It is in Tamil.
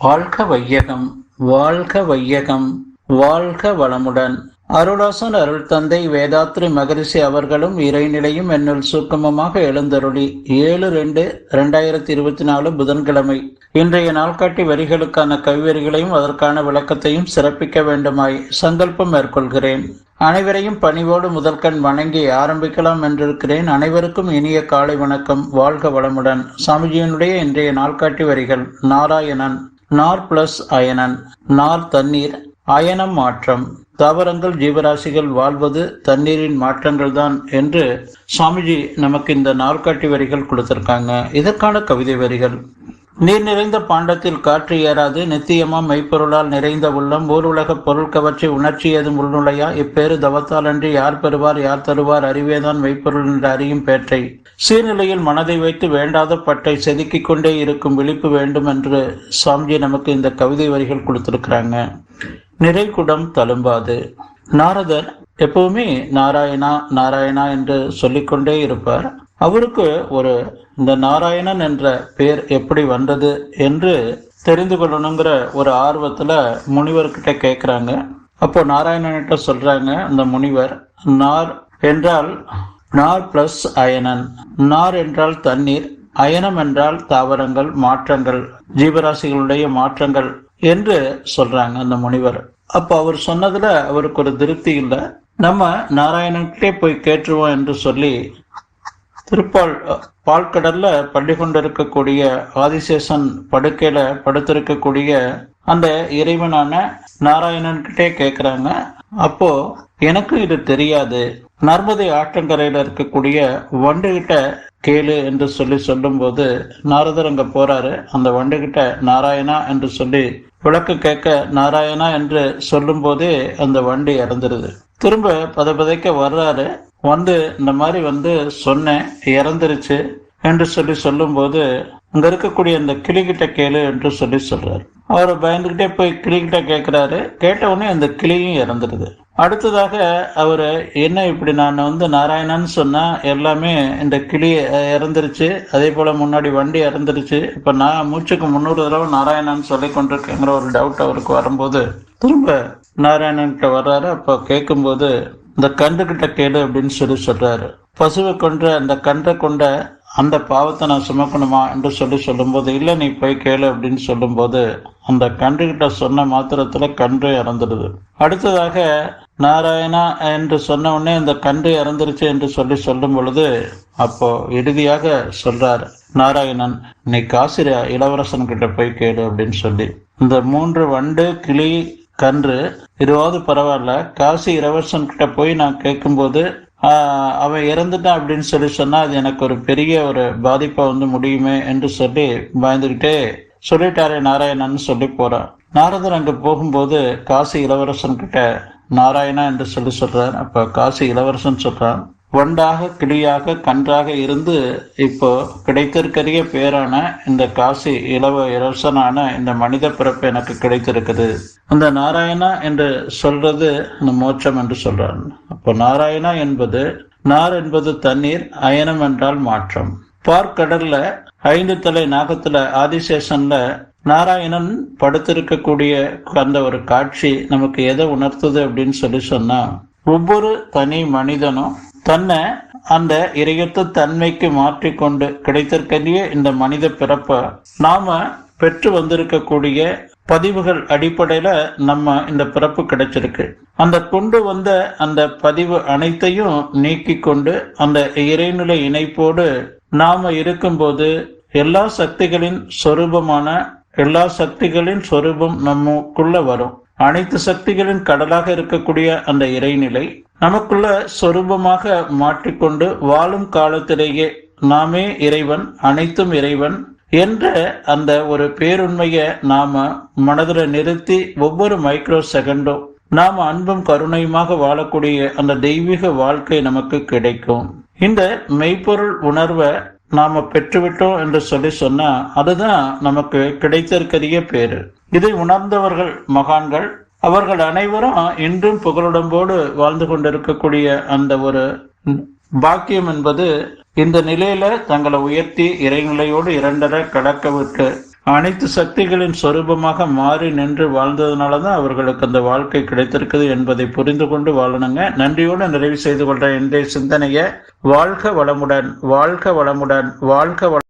வாழ்க வையகம் வாழ்க வையகம் வாழ்க வளமுடன். அருளாசன் அருள் தந்தை வேதாத்ரி மகரிஷி அவர்களும் இறைநிலையும் என்னுள் சுக்கமமாக எழுந்தருளி. ஏழு ரெண்டு ரெண்டாயிரத்தி இருபத்தி நாலு புதன்கிழமை. இன்றைய நாள்காட்டி வரிகளுக்கான கவிவரிகளையும் அதற்கான விளக்கத்தையும் சிறப்பிக்க வேண்டுமாய் சங்கல்பம் மேற்கொள்கிறேன். அனைவரையும் பணிவோடு முதற்கண் வணங்கி ஆரம்பிக்கலாம் என்றிருக்கிறேன். அனைவருக்கும் இனிய காலை வணக்கம். வாழ்க வளமுடன். சாமிஜியினுடைய இன்றைய நாள்காட்டி வரிகள். நாராயணன். நார் பிளஸ் அயனன். நார் தண்ணீர் அயனம் மாற்றம். தாவரங்கள் ஜீவராசிகள் வாழ்வது தண்ணீரின் மாற்றங்கள் தான் என்று சுவாமிஜி நமக்கு இந்த நாள்காட்டி வரிகள் கொடுத்திருக்காங்க. இதற்கான கவிதை வரிகள். நீர் நிறைந்த பாண்டத்தில் காற்று ஏறாது நித்தியமா மெய்ப்பொருளால் நிறைந்த உள்ளம் ஊர் உலக பொருள் கவர்ச்சி உணர்ச்சி ஏதும் உள்நுழையா? இப்பேறு தவத்தாலன்றி யார் பெறுவார் யார் தருவார் அறிவேதான் மெய்ப்பொருள் என்று அறியும் பேற்றை. சீர்நிலையில் மனதை வைத்து வேண்டாத பட்டை செதுக்கிக் கொண்டே இருக்கும் விழிப்பு வேண்டும் என்று சுவாமிஜி நமக்கு இந்த கவிதை வரிகள் கொடுத்திருக்கிறாங்க. நிறைகுடம் தழும்பாது. நாரதர் எப்பவுமே நாராயணா நாராயணா என்று சொல்லிக்கொண்டே இருப்பார். அவருக்கு ஒரு இந்த நாராயணன் என்ற பெயர் எப்படி வந்தது என்று தெரிந்து கொள்ளணுங்கிற ஒரு ஆர்வத்துல முனிவர்கிட்ட கேட்குறாங்க அப்போ நாராயணன்கிட்ட சொல்றாங்க அந்த முனிவர் நார் என்றால் நார் பிளஸ் அயனன். நார் என்றால் தண்ணீர் அயனம் என்றால் தாவரங்கள் மாற்றங்கள் ஜீவராசிகளுடைய மாற்றங்கள் என்று சொல்றாங்க அந்த முனிவர். அப்போ அவர் சொன்னதுல அவருக்கு ஒரு திருப்தி இல்லை. நம்ம நாராயணன்கிட்டே போய் கேட்டுருவோம் என்று சொல்லி திருப்பால் பால்கடல்ல பள்ளி கொண்டிருக்கக்கூடிய ஆதிசேஷன் படுக்கையில படுத்திருக்கக்கூடிய அந்த இறைவனான நாராயணன் கிட்டே கேட்குறாங்க அப்போ எனக்கு இது தெரியாது. நர்மதை ஆற்றங்கரையில இருக்கக்கூடிய வண்டுகிட்ட கேளு என்று சொல்லி சொல்லும்போது நாரதர் அங்க போறாரு. அந்த வண்டுகிட்ட நாராயணா என்று சொல்லி விளக்கு கேட்க நாராயணா என்று சொல்லும் போதே அந்த வண்டி இறந்துருது. திரும்ப பத பதைக்க வர்றாரு. வந்து இந்த மாதிரி வந்து சொன்னேன் இறந்துருச்சு என்று சொல்லி சொல்லும்போது அங்க இருக்கக்கூடிய அந்த கிளிகிட்ட கேளு என்று சொல்லி சொல்றாரு. அவர் பயந்துகிட்டே போய் கிளிகிட்ட கேட்கிறாரு கேட்ட உடனே அந்த கிளியும் இறந்துடுது. அடுத்ததாக அவர் என்ன இப்படி நான் வந்து நாராயணன்னு சொன்னா எல்லாமே இந்த கிளி இறந்துருச்சு அதே போல முன்னாடி வண்டி இறந்துருச்சு இப்ப நான் மூச்சுக்கு முன்னூறு தடவை நாராயணன் சொல்லி கொண்டிருக்கேங்கிற ஒரு டவுட் அவருக்கு வரும்போது திரும்ப நாராயணன்கிட்ட வர்றாரு. அப்போ கேட்கும்போது இந்த கன்றுகிட்ட கேளு அப்படின்னு சொல்லி சொல்றாரு. பசுவை கொன்ற அந்த கன்றை கொண்ட அந்த பாவத்தை நான் சுமக்கணுமா என்று சொல்லி சொல்லும்போது இல்லை நீ போய் கேளு அப்படின்னு சொல்லும்போது அந்த கன்றுகிட்ட சொன்ன மாத்திரத்துல கன்று இறந்துடுது. அடுத்ததாக நாராயணா என்று சொன்ன உடனே அந்த கன்று இறந்துருச்சு என்று சொல்லி சொல்லும் பொழுது அப்போ இறுதியாக சொல்றார் நாராயணன் நீ காசிர இளவரசன் கிட்ட போய் கேளு அப்படின்னு சொல்லி. இந்த மூன்று வண்டு கிளி கன்று. இதுவாவது பரவாயில்ல. காசி இளவரசன் கிட்ட போய் நான் கேட்கும்போது அவன் இறந்துட்டான் அப்படின்னு சொல்லி சொன்னா அது எனக்கு ஒரு பெரிய ஒரு பாதிப்பை வந்து முடியுமே என்று சொல்லி பயந்துகிட்டே சொல்லிட்டாரே நாராயணன் சொல்லி போறான். நாரதர் அங்க போகும்போது காசி இளவரசன் கிட்ட நாராயணா என்று சொல்லி சொல்றார். அப்ப காசி இளவரசன் சொல்றான் வண்டாக கிளியாக கன்றாக இருந்து இப்போ கிடைத்திருக்கிற பேரான இந்த காசி இளவ இளவரசனான இந்த மனித பிறப்பு எனக்கு கிடைத்திருக்குது. அந்த நாராயணா என்று சொல்றது இந்த மோட்சம் என்று சொல்றான் அப்போ நாராயணா என்பது நார் என்பது தண்ணீர் அயனம் என்றால் மாற்றம். பார்க்கடல்ல ஐந்து தலை நாகத்துல ஆதிசேஷன்ல நாராயணன் படுத்திருக்கக்கூடிய அந்த ஒரு காட்சி நமக்கு எதை உணர்த்துது அப்படின்னு சொல்லி சொன்னா ஒவ்வொரு தனி மனிதனும் தன்னை அந்த இறையத்து தன்மைக்கு மாற்றிக்கொண்டு கிடைத்திருக்கிற இந்த மனித பிறப்ப நாம பெற்று வந்திருக்கக்கூடிய பதிவுகள் அடிப்படையில நம்ம இந்த பிறப்பு கிடைச்சிருக்கு. அந்த கொண்டு வந்த அந்த பதிவு அனைத்தையும் நீக்கி கொண்டு அந்த இறைநிலை இணைப்போடு நாம இருக்கும்போது எல்லா சக்திகளின் சொரூபமான எல்லா சக்திகளின் சொரூபம் நமக்குள்ள வரும். அனைத்து சக்திகளின் கடலாக இருக்கக்கூடிய அந்த இறைநிலை நமக்குள்ள சொரூபமாக மாற்றிக்கொண்டு வாழும் காலத்திலேயே நாமே இறைவன் அனைத்தும் இறைவன் என்ற அந்த ஒரு பேருண்மையை நாம மனதில் நிறுத்தி ஒவ்வொரு மைக்ரோ செகண்டும் நாம அன்பும் கருணையுமாக வாழக்கூடிய அந்த தெய்வீக வாழ்க்கை நமக்கு கிடைக்கும். இந்த மெய்ப்பொருள் உணர்வை நாம பெற்றுவிட்டோம் என்று சொல்லி சொன்னா அதுதான் நமக்கு கிடைத்திருக்கிற பேரு. இதை உணர்ந்தவர்கள் மகான்கள் அவர்கள் அனைவரும் இன்றும் புகழுடம்போடு வாழ்ந்து கொண்டிருக்கக்கூடிய அந்த ஒரு பாக்கியம் என்பது இந்த நிலையில தங்களை உயர்த்தி இறைநிலையோடு இரண்டரை கடக்கவிட்டு அனைத்து சக்திகளின் சொரூபமாக மாறி நின்று வாழ்ந்ததுனால தான் அவர்களுக்கு அந்த வாழ்க்கை கிடைத்திருக்குது என்பதை புரிந்து கொண்டு வாழணுங்க. நன்றியோடு நிறைவு செய்து கொள்ற இன்றைய சிந்தனையை வாழ்க வளமுடன் வாழ்க வளமுடன் வாழ்க வள